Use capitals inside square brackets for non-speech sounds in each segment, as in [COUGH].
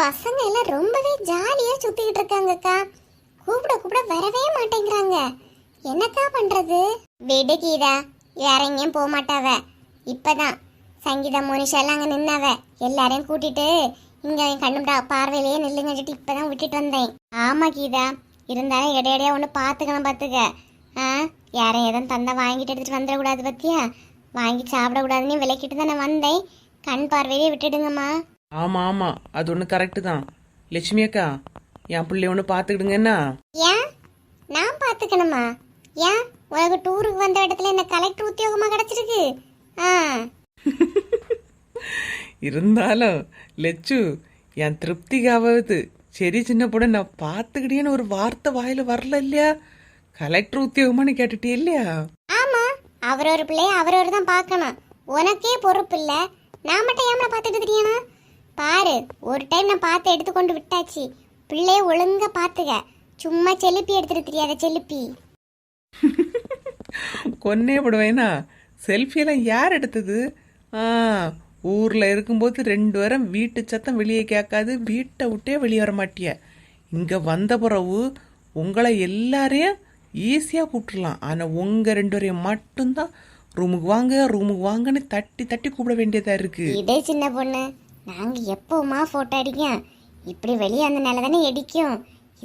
பசங்க எல்லாம் ரொம்பவே ஜாலியா சுத்திக்கிட்டு இருக்காங்கக்கா. கூப்பிட கூப்பிட வரவே மாட்டேங்கிறாங்க. என்னக்கா பண்றது? விடு கீதா வேற எங்கேயும் போக மாட்டாவ. இப்பதான் சங்கீதா மோனிஷா எல்லாம் அங்க நின்னாவ. எல்லாரையும் கூட்டிட்டு இங்க என் கண்ணு பார்வையிலேயே நில்லுங்க சொல்லிட்டு இப்பதான் விட்டுட்டு வந்தேன். ஆமா கீதா இருந்தாலும் இடையிடையா ஒன்று பார்த்துக்கணும் பார்த்துக்க ஆ யாரும் எதுவும் தந்தா வாங்கிட்டு எடுத்துட்டு வந்துடக்கூடாது பத்தியா? வாங்கி சாப்பிடக்கூடாதுன்னு விளக்கிட்டு தானே வந்தேன். கண் பார்வையே விட்டுடுங்கம்மா. ஆமாம் ஆமாம் அது ஒன்று கரெக்டு தான். லட்சுமி அக்கா என் பிள்ளைய ஒன்று பார்த்துக்கிடுங்கண்ணா ஏன்? நான் பார்த்துக்கணுமா ஏன்? உனக்கு டூருக்கு வந்த இடத்துல என்ன கலெக்டர் உத்தியோகமா கிடைச்சிருக்கு? ஆ. [LAUGHS] இருந்தாலும் லெச்சு என் திருப்திக்காவது. சரி சின்ன பொண்ணு நான் பார்த்துக்கிட்டேன்னு ஒரு வார்த்தை வாயில வரல இல்லையா? கலெக்டர் உத்தியோகமானு கேட்டுட்டே இல்லையா? ஆமா. அவரவர் பிள்ளைய அவரவர் தான் பார்க்கணும். உனக்கே பொறுப்பு இல்ல. நான் மட்டும் ஏன் பார்த்துட்டு தெரியனா பாரு ஒரு டைம் நான் பார்த்து எடுத்து கொண்டு விட்டாச்சு. பிள்ளைய ஒழுங்கா பார்த்துக்க. சும்மா செலுப்பி எடுத்துட்டு தெரியாத செலுப்பி. [LAUGHS] கொன்னே படுவேனா செல்ஃபியெல்லாம் யார் எடுத்தது? ஆ ஊரில் இருக்கும்போது ரெண்டு வாரம் வீட்டு சத்தம் வெளியே கேட்காது வீட்டை விட்டே வெளியே வர மாட்டிய. இங்கே வந்த பிறகு உங்களை எல்லாரையும் ஈஸியாக கூப்பிட்டுலாம் ஆனால் உங்கள் ரெண்டு பேரையும் மட்டும்தான். ரூமுக்கு வாங்க ரூமுக்கு வாங்கன்னு தட்டி தட்டி கூப்பிட வேண்டியதாக இருக்குது இதே சின்ன பொண்ணு. நாங்க எப்பவுமா போட்டோ அடிக்கும் இப்படி வெளியே அந்த நிலை தானே அடிக்கும்.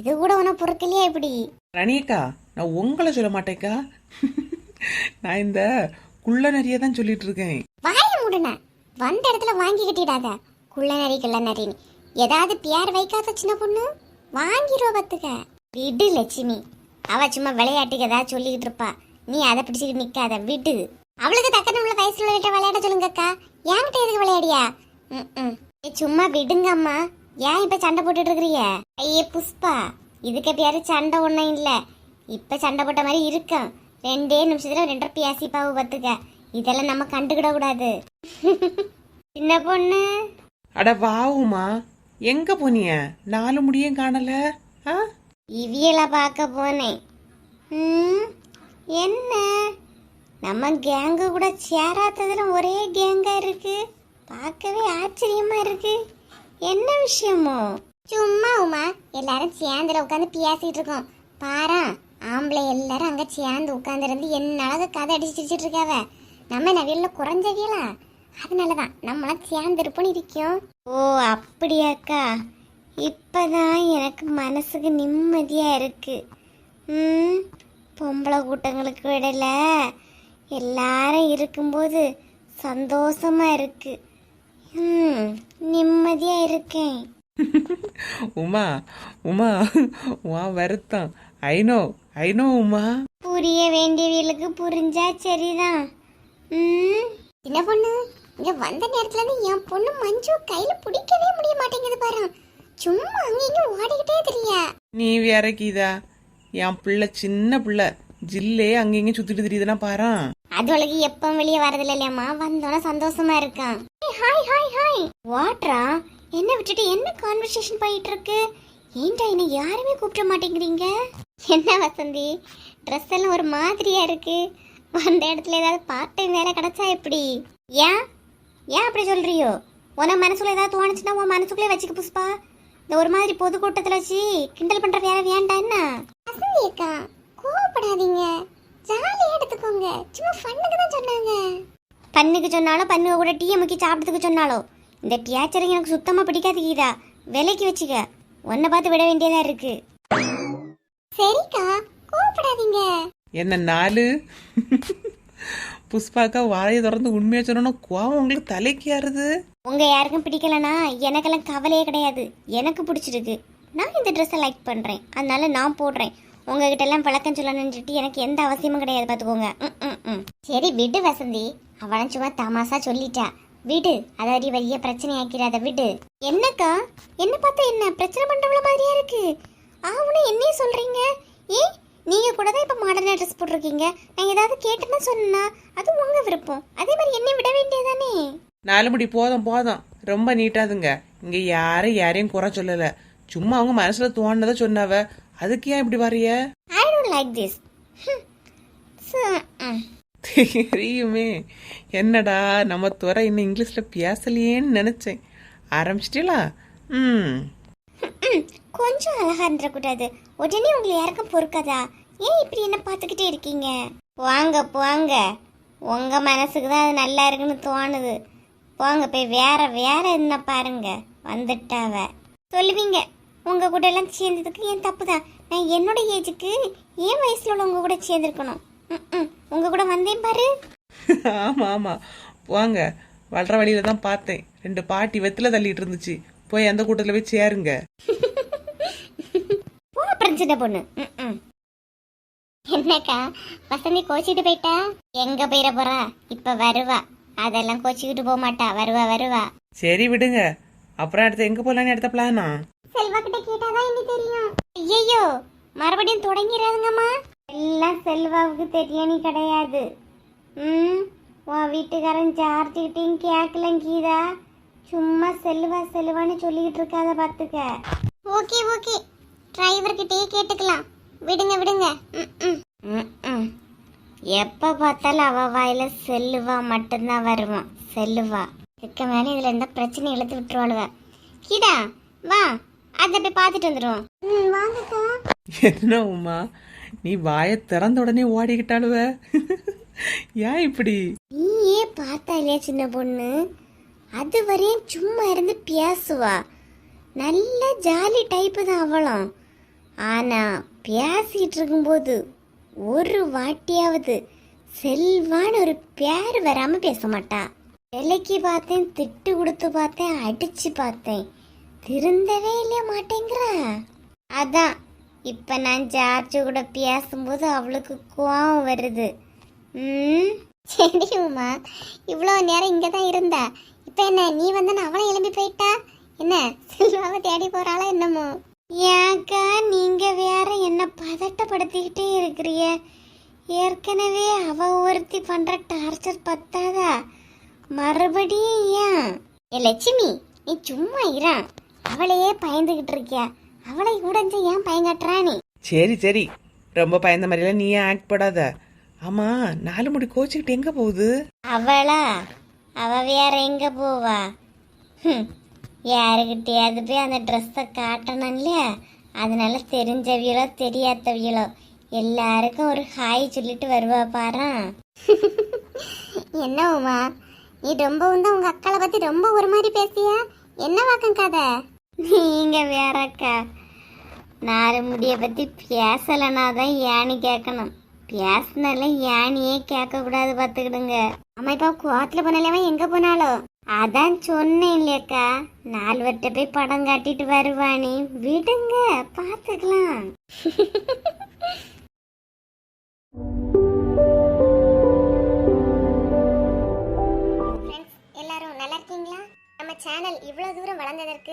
இது கூட உனக்கு பொறுக்கலையா இப்படி? ரணியக்கா நான் உங்களை சொல்ல மாட்டேக்கா நான் இந்த குள்ள நிறைய தான் சொல்லிட்டு இருக்கேன். வாய மூடுன. வந்த இடத்துல வாங்கி கட்டிடாத. குள்ள நரி கிள்ள நரின்னு ஏதாவது பியார் வைக்காத சின்ன பொண்ணு? வாங்கிடுவ பத்துக்க விடு லட்சுமி. அவ சும்மா விளையாட்டுக்கு ஏதாவது சொல்லிக்கிட்டு இருப்பா. நீ அதை பிடிச்சிக்கிட்டு நிக்காத. விடு. அவளுக்கு தக்கன உள்ள வயசுல விளையாட சொல்லுங்கக்கா. என்கிட்ட எதுக்கு விளையாடியா? ஏய், சும்மா விடுங்க அம்மா ஏன் இப்ப சண்டை போட்டுட்டு இருக்கிறீங்க ஐயே புஷ்பா. இதுக்கு எப்பயாரு சண்டை ஒண்ணும் இல்ல. இப்ப சண்டை போட்ட மாதிரி இருக்கும். ரெண்டே நிமிஷத்துல ரெண்டரை பேசி பாவு பத்துக்க இதெல்லாம் நம்ம கண்டுக்கிட கூடாது. சின்ன பொண்ணு. அட வாவுமா. எங்க போனிய? நாலு முடியும் காணல. இவியல பார்க்க போனேன். ம், என்ன? நம்ம கேங்கு கூட சேராததுல ஒரே கேங்கா இருக்கு. பார்க்கவே ஆச்சரியமா இருக்கு. என்ன விஷயமோ? சும்மா உமா எல்லாரும் சேர்ந்துல உட்காந்து பேசிட்டு இருக்கோம். பாரா ஆம்பளை எல்லாரும் அங்க சேர்ந்து உட்காந்துருந்து என்ன அழகு கதை அடிச்சு சிரிச்சிட்டு இருக்காவ. நம்ம நவியல்ல குறைஞ்சவியலா அதனாலதான் நம்மளாம் சேர்ந்து இருப்போம்னு இருக்கோம். ஓ அப்படியாக்கா. இப்பதான் எனக்கு மனசுக்கு நிம்மதியா இருக்கு. ம் பொம்பளை கூட்டங்களுக்கு இடையில எல்லாரும் இருக்கும்போது சந்தோஷமா இருக்குது ம் நிம்மதியா இருக்கேன். [LAUGHS] உமா உமா வா வருத்தம். I know I know Uma. புரிய வேண்டியவர்களுக்கு புரிஞ்சா சரிதான். ம். என்ன பொண்ணு? இங்க வந்த நேரத்துல இருந்து என் பொண்ணு மஞ்சு கையில பிடிக்கவே முடிய மாட்டேங்குது பாரு. சும்மா அங்கேயும் ஓடிக்கிட்டே தெரியா நீ வேற கீதா என் பிள்ளை சின்ன பிள்ளை. ஜில்லே அங்க இங்க சுத்திட்டு தெரியுதுன்னா பாரு. அதுவளுக்கு எப்பவும் வெளியே வரதில்ல இல்லையம்மா வந்தோட சந்தோஷமா இருக்கான். ஹாய் ஹாய் ஹாய் வாட்ரா? என்ன விட்டுட்டு என்ன கான்வர்சேஷன் போயிட்டு இருக்கு ஏன்டா என்ன யாருமே கூப்பிட மாட்டேங்கிறீங்க? என்ன வசந்தி? ட்ரெஸ் எல்லாம் ஒரு மாதிரியா இருக்கு. வந்த இடத்துல ஏதாவது பார்ட் டைம் வேலை கிடைச்சா எப்படி? ஏன்? ஏன் அப்படி சொல்றியோ? உன மனசுல ஏதாவது தோணுச்சுன்னா உன் மனசுக்குள்ளே வச்சுக்க புஷ்பா. இந்த ஒரு மாதிரி பொதுக்கூட்டத்தில் வச்சு கிண்டல் பண்ற வேலை வேண்டாம் என்ன? வசந்தி அக்கா கோவப்படாதீங்க. ஜாலியாக எடுத்துக்கோங்க. சும்மா ஃபன்னுக்கு தான் சொன்னாங்க. பண்ணுக்கு சொன்னாலும் பண்ணுக கூட டீயை முக்கி சாப்பிட்டதுக்கு சொன்னாலும் இந்த டீச்சரை எனக்கு சுத்தமா பிடிக்காது கீதா. விலைக்கு வச்சுக்க. உன்னை பார்த்து விட வேண்டியதா இருக்கு. சரிக்கா கோவப்படாதீங்க என்ன நாலு? புஷ்பாக்கா வாயை திறந்து உண்மையா சொன்னா கோவம் உங்களுக்கு தலைக்கு யாருது உங்க யாருக்கும் பிடிக்கலனா எனக்கெல்லாம் கவலையே கிடையாது. எனக்கு பிடிச்சிருக்கு. நான் இந்த ட்ரெஸ்ஸை லைக் பண்றேன். அதனால நான் போடுறேன். உங்ககிட்ட எல்லாம் பழக்கம் சொல்லணும்னு எனக்கு எந்த அவசியமும் கிடையாது பாத்துக்கோங்க ம், ம், சரி விடு வசந்தி. அவன் சும்மா தமாசா சொல்லிட்டா. விடு அதாவது பெரிய பிரச்சனை ஆக்கிறாத விடு. என்னக்கா? என்ன பார்த்தா என்ன? பிரச்சனை பண்றவள மாதிரியா இருக்கு? ஆவுன்னு என்னைய சொல்றீங்க? ஏன் நீங்க கூட தான் இப்ப மாடர்னா ட்ரெஸ் போட்டிருக்கீங்க. நான் ஏதாவது கேட்டேன்னு சொன்னா அது உங்க விருப்பம். அதே மாதிரி என்னை விட வேண்டியதானே நாலு முடி போதும் போதும். ரொம்ப நீட்டாதுங்க. இங்க யாரும் யாரையும் குறை சொல்லல. சும்மா அவங்க மனசுல தோணுனதை சொன்னாவ. அதுக்கு ஏன் இப்படி வரைய? I don't like this. [LAUGHS] So, mm. தெரியுமே. என்னடா நம்ம துறை இன்னும் இங்கிலீஷ்ல பேசலையேன்னு நினைச்சேன். ஆரம்பிச்சிட்டீங்களா ம். கொஞ்சம் அழகா இருந்துடக்கூடாது உடனே உங்களை யாருக்கும் பொறுக்காதா? ஏன் இப்படி என்ன பார்த்துக்கிட்டே இருக்கீங்க? போங்க போங்க. உங்க மனசுக்கு தான் அது நல்லா இருக்குன்னு தோணுது. போங்க போய் வேற வேற என்ன பாருங்க. வந்துட்டாவ சொல்லுவீங்க. உங்க கூட எல்லாம் சேர்ந்ததுக்கு என் தப்பு தான் நான் என்னோட ஏஜுக்கு என் வயசுல உள்ளவங்க கூட சேர்ந்துருக்கணும். ம், ம். உங்க கூட வந்தேன் பாரு. ஆமாம் ஆமாம் வாங்க. வளர வழியில தான் பார்த்தேன். ரெண்டு பாட்டி வெத்தில தள்ளிட்டு இருந்துச்சு. போய் அந்த கூட்டத்தில் போய் சேருங்க. போ அப்புறம் சின்ன பொண்ணு ம், ம். என்னக்கா வசந்தி கோச்சிட்டு போயிட்டா? எங்க போயிட போறா? இப்ப வருவா. அதெல்லாம் கோச்சிக்கிட்டு போக மாட்டா வருவா வருவா. சரி விடுங்க. அப்புறம் அடுத்து எங்கே போகலான்னு எடுத்த பிளானா செல்வா கிட்ட கேட்டாதான் இனி தெரியும்? ஐயோ மறுபடியும் தொடங்கிறாதுங்கம்மா. எல்லாம் செல்வாவுக்கு தெரியணி கிடையாது. ம் உன் வீட்டுக்காரன் ஜார்ஜிக்கிட்டையும் கேட்கல கீதா. சும்மா செல்வா செல்வான்னு சொல்லிக்கிட்டு இருக்காத பார்த்துக்க ஓகே ஓகே. டிரைவர்கிட்டயே கேட்டுக்கலாம். விடுங்க விடுங்க. ம், ம். ம், பார்த்தாலும் அவ வாயில் செல்லுவா மட்டும்தான் வருவான் செல்லுவா இருக்க மேலே இதில் எந்த பிரச்சனையும் இழுத்து விட்டுருவாளுவ. கீதா வா. அதை போய் பார்த்துட்டு வந்துடுவோம் ம் வாங்கக்கா. என்ன உமா? நீ வாயை திறந்த உடனே ஓடிக்கிட்டாளுவ? ஏன் இப்படி? நீயே பார்த்தா இல்லையா சின்ன பொண்ணு? அது வரையும் சும்மா இருந்து பேசுவா. நல்ல ஜாலி டைப்பு தான் அவளும். ஆனா பேசிட்டு இருக்கும்போது ஒரு வாட்டியாவது செல்வான்னு ஒரு பேர் வராம பேச மாட்டா. விலைக்கு பார்த்தேன் திட்டு கொடுத்து பார்த்தேன் அடிச்சு பார்த்தேன். திருந்தவே இல்லையா மாட்டேங்கிறா. அதான் இப்ப நான் ஜார்ஜ் கூட பேசும்போது அவளுக்கு கோவம் வருது. ம்? சரி உமா இவ்வளோ நேரம் இங்கே தான் இருந்தா. இப்போ என்ன நீ வந்து அவளை எழும்பி போயிட்டா? என்ன செல்வாவை தேடி போறாளா என்னமோ? ஏக்கா நீங்க வேற என்ன பதட்டப்படுத்திக்கிட்டே இருக்கிறிய? ஏற்கனவே அவ ஒருத்தி பண்ற டார்ச்சர் பத்தாதா? மறுபடியும் ஏன்? ஏ லட்சுமி நீ சும்மா இறான் அவளையே பயந்துகிட்டு இருக்கியா? அவளை கூட ஏன் பயங்காட்டுறா நீ? சரி சரி. ரொம்ப பயந்த மாதிரிலாம் நீ ஏன் ஆக்ட் படாத? ஆமா நாலு முடி கோச்சிக்கிட்டு எங்க போகுது? அவளா? அவ வேற எங்க போவா? ஹம், யாருக்கிட்டையாவது போய் அந்த ட்ரெஸ்ஸை காட்டணும் இல்லையா? அதனால தெரிஞ்சவியலோ தெரியாதவியலோ எல்லாருக்கும் ஒரு ஹாய் சொல்லிட்டு வருவா பாரா. என்ன உமா? நீ ரொம்பவும் தான் உங்க அக்காளை பத்தி ரொம்ப ஒரு மாதிரி பேசியா? என்ன வாக்கம் கதை? நீங்க வேறக்கா நாலு முடிய பத்தி பேசலைன்னா தான் ஏன்னு கேட்கணும் பேசினால ஏனியே கேட்க கூடாது பார்த்துக்கிடுங்க அம்மா இப்போ கோத்துல போனாலே எங்க போனாலும் அதான் சொன்னேன் இல்லையாக்கா நாலு போய் படம் காட்டிட்டு வருவானே. விடுங்க பார்த்துக்கலாம் [LAUGHS]